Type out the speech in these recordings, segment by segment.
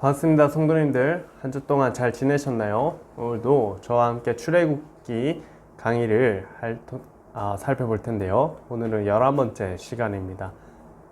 반갑습니다 성도님들. 한 주 동안 잘 지내셨나요? 오늘도 저와 함께 출애굽기 강의를 할, 토- 아, 살펴볼 텐데요. 오늘은 11번째 시간입니다.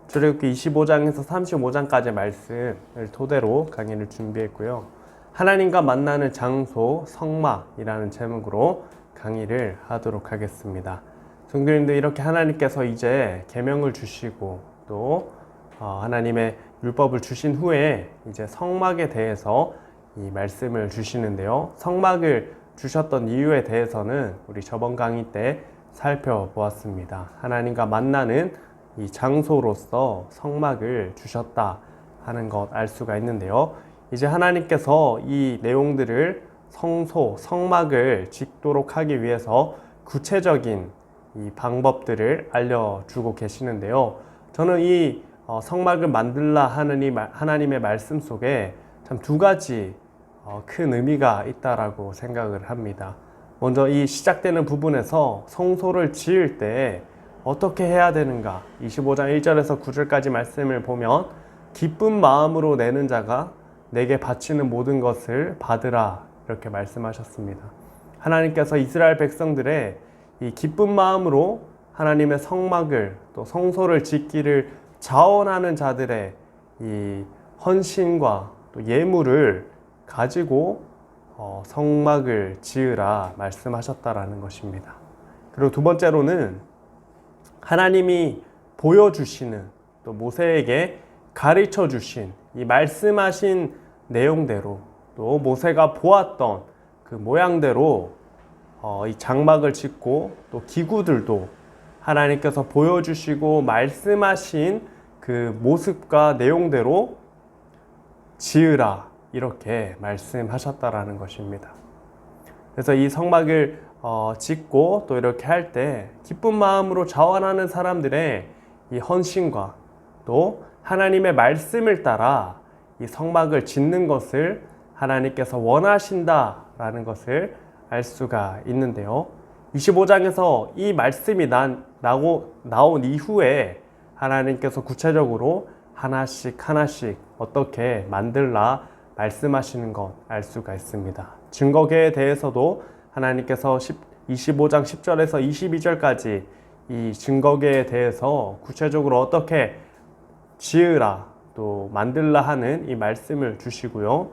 출애굽기 25장에서 35장까지 말씀을 토대로 강의를 준비했고요. 하나님과 만나는 장소 성막이라는 제목으로 강의를 하도록 하겠습니다. 성도님들 이렇게 하나님께서 이제 계명을 주시고 또 어, 하나님의 율법을 주신 후에 이제 성막에 대해서 이 말씀을 주시는데요. 성막을 주셨던 이유에 대해서는 우리 저번 강의 때 살펴보았습니다. 하나님과 만나는 이 장소로서 성막을 주셨다 하는 것 알 수가 있는데요. 이제 하나님께서 이 내용들을 성소, 성막을 짓도록 하기 위해서 구체적인 이 방법들을 알려주고 계시는데요. 저는 이 어, 성막을 만들라 말- 하나님의 말씀 속에 참 두 가지 어, 큰 의미가 있다라고 생각을 합니다. 먼저 이 시작되는 부분에서 성소를 지을 때 어떻게 해야 되는가? 25장 1절에서 9절까지 말씀을 보면 기쁜 마음으로 내는 자가 내게 바치는 모든 것을 받으라 이렇게 말씀하셨습니다. 하나님께서 이스라엘 백성들의 이 기쁜 마음으로 하나님의 성막을 또 성소를 짓기를 자원하는 자들의 이 헌신과 또 예물을 가지고 어, 성막을 지으라 말씀하셨다라는 것입니다. 그리고 두 번째로는 하나님이 보여주시는 또 모세에게 가르쳐 주신 이 말씀하신 내용대로 또 모세가 보았던 그 모양대로 어, 이 장막을 짓고 또 기구들도 하나님께서 보여주시고 말씀하신 그 모습과 내용대로 지으라 이렇게 말씀하셨다라는 것입니다. 그래서 이 성막을 어, 짓고 또 이렇게 할 때 기쁜 마음으로 자원하는 사람들의 이 헌신과 또 하나님의 말씀을 따라 이 성막을 짓는 것을 하나님께서 원하신다라는 것을 알 수가 있는데요. 25장에서 이 말씀이 난, 나고, 나온 이후에 하나님께서 구체적으로 하나씩 하나씩 어떻게 만들라 말씀하시는 것 알 수가 있습니다. 증거계에 대해서도 하나님께서 10, 25장 10절에서 22절까지 이 증거계에 대해서 구체적으로 어떻게 지으라 또 만들라 하는 이 말씀을 주시고요.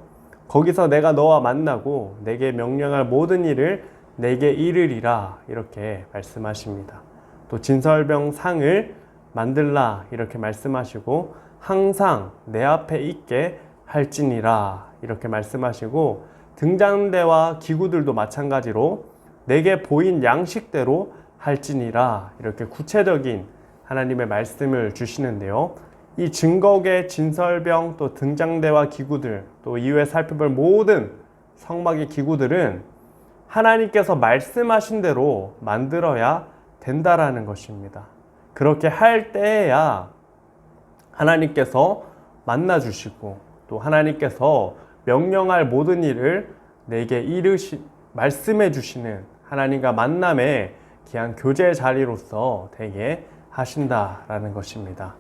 거기서 내가 너와 만나고 내게 명령할 모든 일을 내게 이르리라 이렇게 말씀하십니다. 또 진설병 상을 만들라 이렇게 말씀하시고 항상 내 앞에 있게 할지니라 이렇게 말씀하시고 등잔대와 기구들도 마찬가지로 내게 보인 양식대로 할지니라 이렇게 구체적인 하나님의 말씀을 주시는데요. 이 증거계 진설병 또 등장대와 기구들 또 이후에 살펴볼 모든 성막의 기구들은 하나님께서 말씀하신 대로 만들어야 된다라는 것입니다. 그렇게 할 때에야 하나님께서 만나 주시고 또 하나님께서 명령할 모든 일을 내게 이르시 말씀해 주시는 하나님과 만남의 귀한 교제 자리로서 되게 하신다라는 것입니다.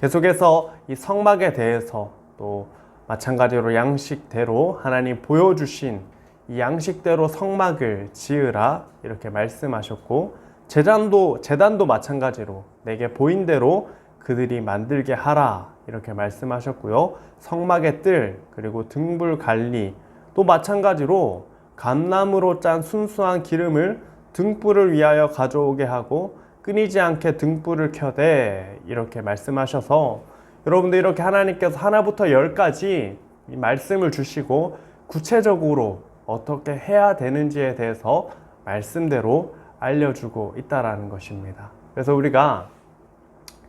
계속해서 이 성막에 대해서 또 마찬가지로 양식대로 하나님 보여주신 이 양식대로 성막을 지으라 이렇게 말씀하셨고 재단도 재단도 마찬가지로 내게 보인 대로 그들이 만들게 하라. 이렇게 말씀하셨고요. 성막의 뜰 그리고 등불 관리. 또 마찬가지로 감나무로 짠 순수한 기름을 등불을 위하여 가져오게 하고 끊이지 않게 등불을 켜되 이렇게 말씀하셔서 여러분들 이렇게 하나님께서 하나부터 열까지 이 말씀을 주시고 구체적으로 어떻게 해야 되는지에 대해서 말씀대로 알려주고 있다라는 것입니다. 그래서 우리가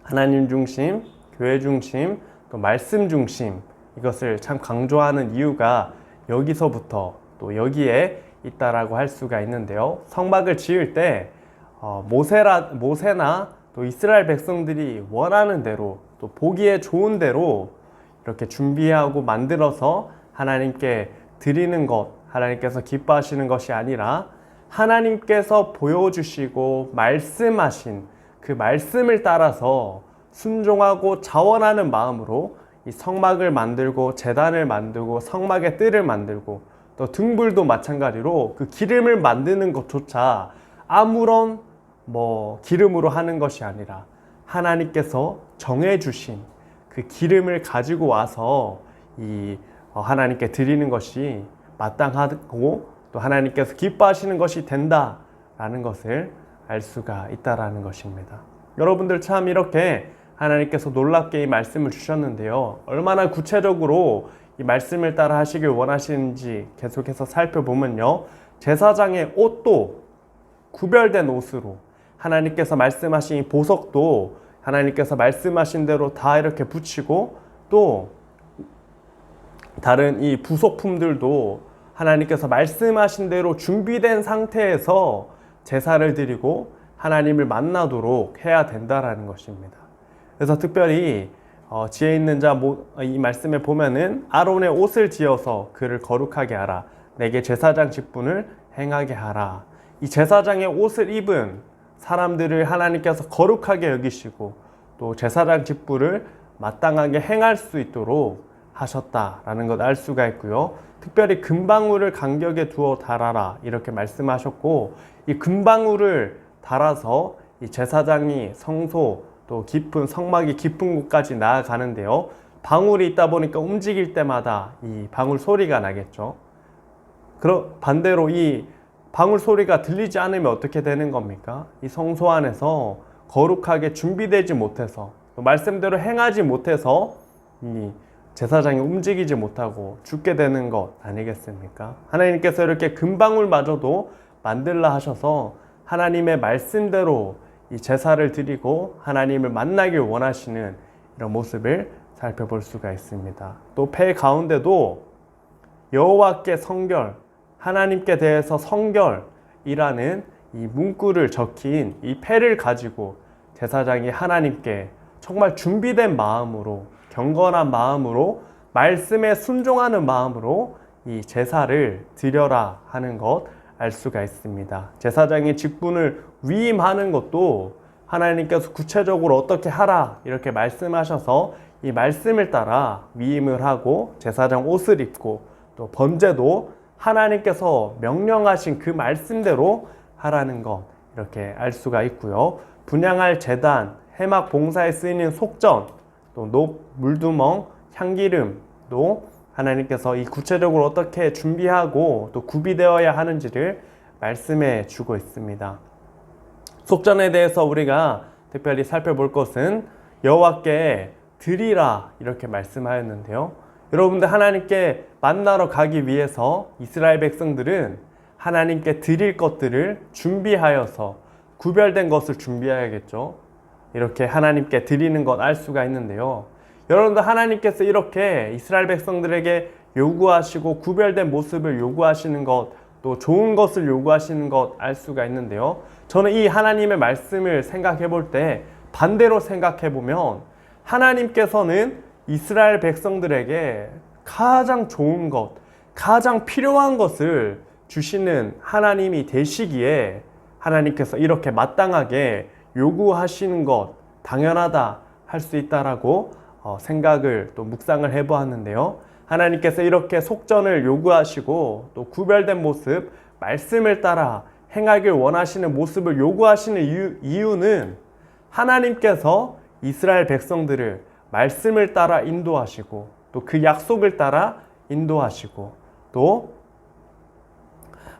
하나님 중심, 교회 중심, 또 말씀 중심 이것을 참 강조하는 이유가 여기서부터 또 여기에 있다라고 할 수가 있는데요. 성막을 지을 때 어, 모세라 모세나 또 이스라엘 백성들이 원하는 대로 또 보기에 좋은 대로 이렇게 준비하고 만들어서 하나님께 드리는 것, 하나님께서 기뻐하시는 것이 아니라 하나님께서 보여주시고 말씀하신 그 말씀을 따라서 순종하고 자원하는 마음으로 이 성막을 만들고 재단을 만들고 성막의 뜰을 만들고 또 등불도 마찬가지로 그 기름을 만드는 것조차 아무런 뭐 기름으로 하는 것이 아니라 하나님께서 정해 주신 그 기름을 가지고 와서 이 어, 하나님께 드리는 것이 마땅하고 또 하나님께서 기뻐하시는 것이 된다라는 것을 알 수가 있다라는 것입니다. 여러분들 참 이렇게 하나님께서 놀랍게 이 말씀을 주셨는데요. 얼마나 구체적으로 이 말씀을 따라 하시길 원하시는지 계속해서 살펴보면요. 제사장의 옷도 구별된 옷으로 하나님께서 말씀하신 이 보석도 하나님께서 말씀하신 대로 다 이렇게 붙이고 또 다른 이 부속품들도 하나님께서 말씀하신 대로 준비된 상태에서 제사를 드리고 하나님을 만나도록 해야 된다라는 것입니다. 그래서 특별히 어, 지혜 있는 자 이 말씀에 보면은 아론의 옷을 지어서 그를 거룩하게 하라. 내게 제사장 직분을 행하게 하라. 이 제사장의 옷을 입은 사람들을 하나님께서 거룩하게 여기시고 또 제사장 직분을 마땅하게 행할 수 있도록 하셨다라는 것 알 수가 있고요. 특별히 금방울을 간격에 두어 달아라 이렇게 말씀하셨고 이 금방울을 달아서 이 제사장이 성소 또 깊은 성막이 깊은 곳까지 나아가는데요. 방울이 있다 보니까 움직일 때마다 이 방울 소리가 나겠죠. 그럼 반대로 이 방울 소리가 들리지 않으면 어떻게 되는 겁니까? 이 성소 안에서 거룩하게 준비되지 못해서 말씀대로 행하지 못해서 이 제사장이 움직이지 못하고 죽게 되는 것 아니겠습니까? 하나님께서 이렇게 금방울마저도 만들라 하셔서 하나님의 말씀대로 이 제사를 드리고 하나님을 만나길 원하시는 이런 모습을 살펴볼 수가 있습니다. 또 폐 가운데도 여호와께 성결, 하나님께 대해서 성결이라는 이 문구를 적힌 이 패를 가지고 제사장이 하나님께 정말 준비된 마음으로 경건한 마음으로 말씀에 순종하는 마음으로 이 제사를 드려라 하는 것 알 수가 있습니다. 제사장의 직분을 위임하는 것도 하나님께서 구체적으로 어떻게 하라 이렇게 말씀하셔서 이 말씀을 따라 위임을 하고 제사장 옷을 입고 또 번제도 하나님께서 명령하신 그 말씀대로 하라는 것 이렇게 알 수가 있고요. 분양할 재단, 해막 봉사에 쓰이는 속전, 또 높, 물두멍, 향기름도 하나님께서 이 구체적으로 어떻게 준비하고 또 구비되어야 하는지를 말씀해 주고 있습니다. 속전에 대해서 우리가 특별히 살펴볼 것은 여호와께 드리라 이렇게 말씀하였는데요. 여러분들 하나님께 만나러 가기 위해서 이스라엘 백성들은 하나님께 드릴 것들을 준비하여서 구별된 것을 준비해야겠죠. 이렇게 하나님께 드리는 것 알 수가 있는데요. 여러분들 하나님께서 이렇게 이스라엘 백성들에게 요구하시고 구별된 모습을 요구하시는 것, 또 좋은 것을 요구하시는 것 알 수가 있는데요. 저는 이 하나님의 말씀을 생각해 볼 때 반대로 생각해 보면 하나님께서는 이스라엘 백성들에게 가장 좋은 것, 가장 필요한 것을 주시는 하나님이 되시기에 하나님께서 이렇게 마땅하게 요구하시는 것 당연하다 할 수 있다라고 어, 생각을 또 묵상을 해보았는데요. 하나님께서 이렇게 속전을 요구하시고 또 구별된 모습, 말씀을 따라 행하길 원하시는 모습을 요구하시는 이유, 이유는 하나님께서 이스라엘 백성들을 말씀을 따라 인도하시고 또 그 약속을 따라 인도하시고 또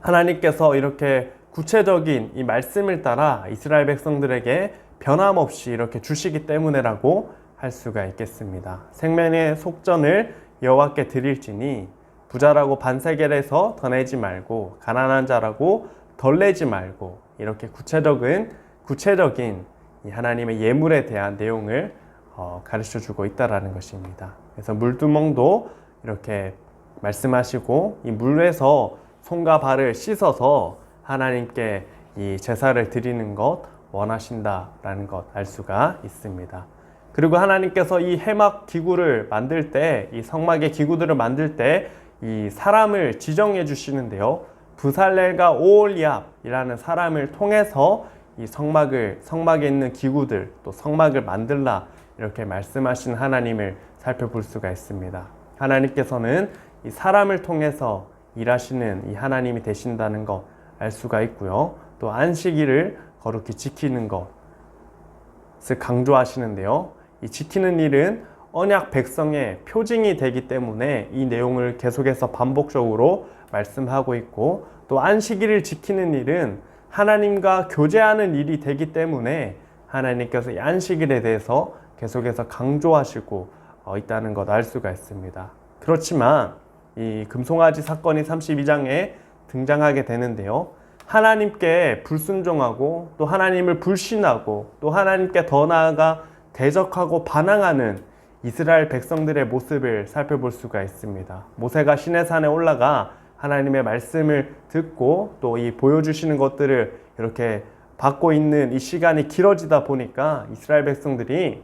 하나님께서 이렇게 구체적인 이 말씀을 따라 이스라엘 백성들에게 변함없이 이렇게 주시기 때문에라고 할 수가 있겠습니다. 생명의 속전을 여호와께 드릴지니 부자라고 반세겔에서 더 내지 말고 가난한 자라고 덜 내지 말고 이렇게 구체적인 구체적인 하나님의 예물에 대한 내용을 어, 가르쳐 주고 있다라는 것입니다. 그래서 물두멍도 이렇게 말씀하시고 이 물에서 손과 발을 씻어서 하나님께 이 제사를 드리는 것 원하신다라는 것 알 수가 있습니다. 그리고 하나님께서 이 해막 기구를 만들 때, 이 성막의 기구들을 만들 때, 이 사람을 지정해 주시는데요. 부살렐과 오올리압이라는 사람을 통해서 이 성막을, 성막에 있는 기구들, 또 성막을 만들라, 이렇게 말씀하신 하나님을 살펴볼 수가 있습니다. 하나님께서는 이 사람을 통해서 일하시는 이 하나님이 되신다는 것 알 수가 있고요. 또 안식일을 거룩히 지키는 것을 강조하시는데요. 이 지키는 일은 언약 백성의 표징이 되기 때문에 이 내용을 계속해서 반복적으로 말씀하고 있고 또 안식일을 지키는 일은 하나님과 교제하는 일이 되기 때문에 하나님께서 이 안식일에 대해서 계속해서 강조하시고 어, 있다는 것 알 수가 있습니다. 그렇지만 이 금송아지 사건이 32장에 등장하게 되는데요. 하나님께 불순종하고 또 하나님을 불신하고 또 하나님께 더 나아가 대적하고 반항하는 이스라엘 백성들의 모습을 살펴볼 수가 있습니다. 모세가 시내산에 올라가 하나님의 말씀을 듣고 또 이 보여주시는 것들을 이렇게 받고 있는 이 시간이 길어지다 보니까 이스라엘 백성들이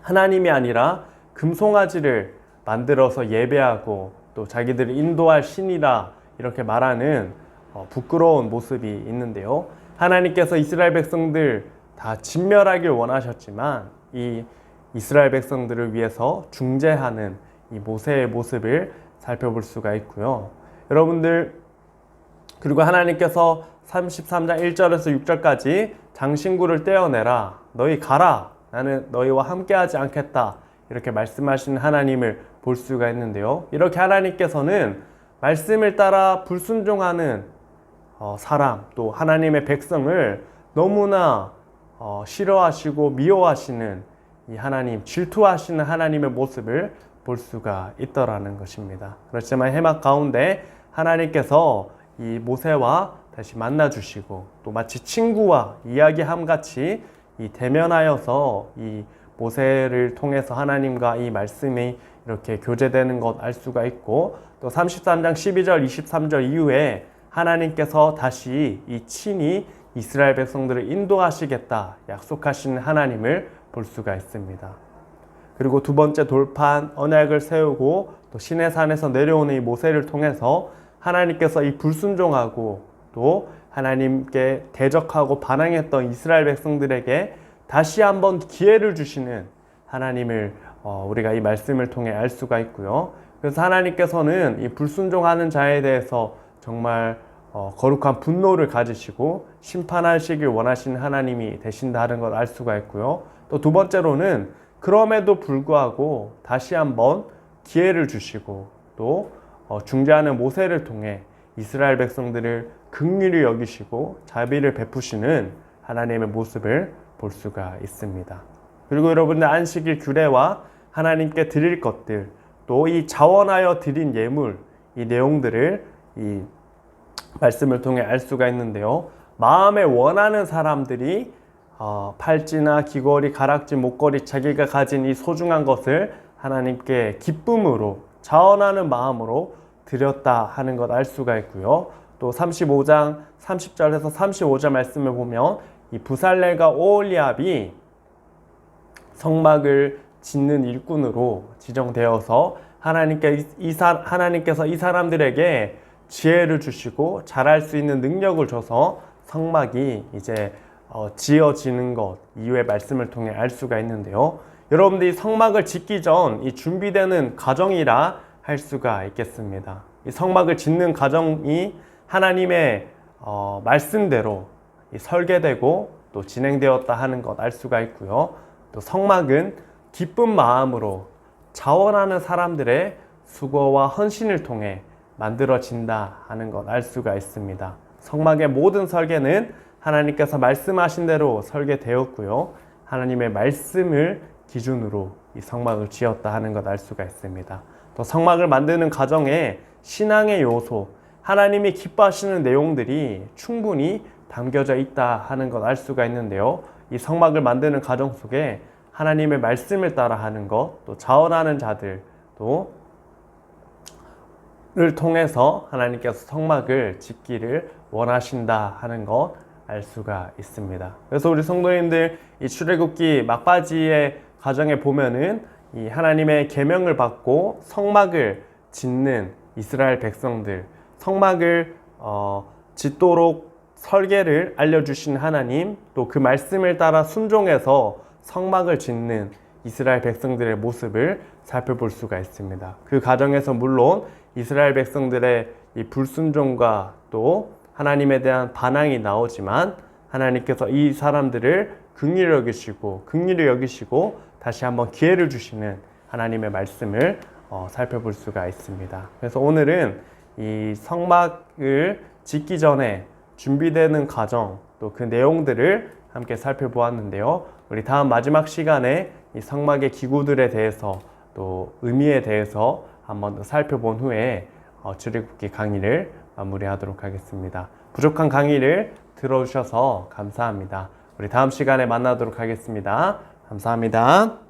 하나님이 아니라 금송아지를 만들어서 예배하고 또 자기들을 인도할 신이라 이렇게 말하는 어, 부끄러운 모습이 있는데요. 하나님께서 이스라엘 백성들 다 진멸하길 원하셨지만 이 이스라엘 백성들을 위해서 중재하는 이 모세의 모습을 살펴볼 수가 있고요. 여러분들 그리고 하나님께서 33장 1절에서 6절까지 장신구를 떼어내라 너희 가라 나는 너희와 함께하지 않겠다 이렇게 말씀하시는 하나님을 볼 수가 있는데요. 이렇게 하나님께서는 말씀을 따라 불순종하는 어, 사람 또 하나님의 백성을 너무나 어, 싫어하시고 미워하시는 이 하나님 질투하시는 하나님의 모습을 볼 수가 있더라는 것입니다. 그렇지만 해막 가운데 하나님께서 이 모세와 다시 만나 주시고 또 마치 친구와 이야기함 같이 이 대면하여서 이 모세를 통해서 하나님과 이 말씀이 이렇게 교제되는 것 알 수가 있고 또 33장 12절 23절 이후에 하나님께서 다시 이 친히 이스라엘 백성들을 인도하시겠다 약속하시는 하나님을 볼 수가 있습니다. 그리고 두 번째 돌판 언약을 세우고 또 신의 산에서 내려오는 이 모세를 통해서 하나님께서 이 불순종하고 또 하나님께 대적하고 반항했던 이스라엘 백성들에게 다시 한번 기회를 주시는 하나님을 어, 우리가 이 말씀을 통해 알 수가 있고요. 그래서 하나님께서는 이 불순종하는 자에 대해서 정말 어, 거룩한 분노를 가지시고 심판하시길 원하시는 하나님이 되신다는 걸 알 수가 있고요. 또 두 번째로는 그럼에도 불구하고 다시 한번 기회를 주시고 또 어, 중재하는 모세를 통해 이스라엘 백성들을 극률히 여기시고 자비를 베푸시는 하나님의 모습을 볼 수가 있습니다. 그리고 여러분들 안식일 규례와 하나님께 드릴 것들 또 이 자원하여 드린 예물 이 내용들을 이 말씀을 통해 알 수가 있는데요. 마음에 원하는 사람들이 어, 팔찌나 귀걸이, 가락지, 목걸이 자기가 가진 이 소중한 것을 하나님께 기쁨으로 자원하는 마음으로 드렸다 하는 것 알 수가 있고요. 또 35장 30절에서 35절 말씀을 보면 이 부살레가 오올리압이 성막을 짓는 일꾼으로 지정되어서 하나님께 이 사, 하나님께서 이 사람들에게 지혜를 주시고 잘할 수 있는 능력을 줘서 성막이 이제 어, 지어지는 것 이후의 말씀을 통해 알 수가 있는데요. 여러분들이 성막을 짓기 전 이 준비되는 과정이라 할 수가 있겠습니다. 이 성막을 짓는 과정이 하나님의 어, 말씀대로 설계되고 또 진행되었다 하는 것 알 수가 있고요. 또 성막은 기쁜 마음으로 자원하는 사람들의 수고와 헌신을 통해 만들어진다 하는 것 알 수가 있습니다. 성막의 모든 설계는 하나님께서 말씀하신 대로 설계되었고요. 하나님의 말씀을 기준으로 이 성막을 지었다 하는 것 알 수가 있습니다. 또 성막을 만드는 과정에 신앙의 요소, 하나님이 기뻐하시는 내용들이 충분히 담겨져 있다 하는 것 알 수가 있는데요. 이 성막을 만드는 과정 속에 하나님의 말씀을 따라 하는 것, 또 자원하는 자들, 또를 통해서 하나님께서 성막을 짓기를 원하신다 하는 것 알 수가 있습니다. 그래서 우리 성도님들 이 출애굽기 막바지의 과정에 보면은 이 하나님의 계명을 받고 성막을 짓는 이스라엘 백성들, 성막을 어, 짓도록 설계를 알려주신 하나님, 또 그 말씀을 따라 순종해서 성막을 짓는 이스라엘 백성들의 모습을 살펴볼 수가 있습니다. 그 과정에서 물론 이스라엘 백성들의 이 불순종과 또 하나님에 대한 반항이 나오지만 하나님께서 이 사람들을 긍휼히 여기시고 긍휼히 여기시고 다시 한번 기회를 주시는 하나님의 말씀을 어, 살펴볼 수가 있습니다. 그래서 오늘은 이 성막을 짓기 전에 준비되는 과정 또 그 내용들을 함께 살펴보았는데요. 우리 다음 마지막 시간에 이 성막의 기구들에 대해서 또 의미에 대해서 한번 더 살펴본 후에 어, 출애굽기 강의를 마무리하도록 하겠습니다. 부족한 강의를 들어주셔서 감사합니다. 우리 다음 시간에 만나도록 하겠습니다. 감사합니다.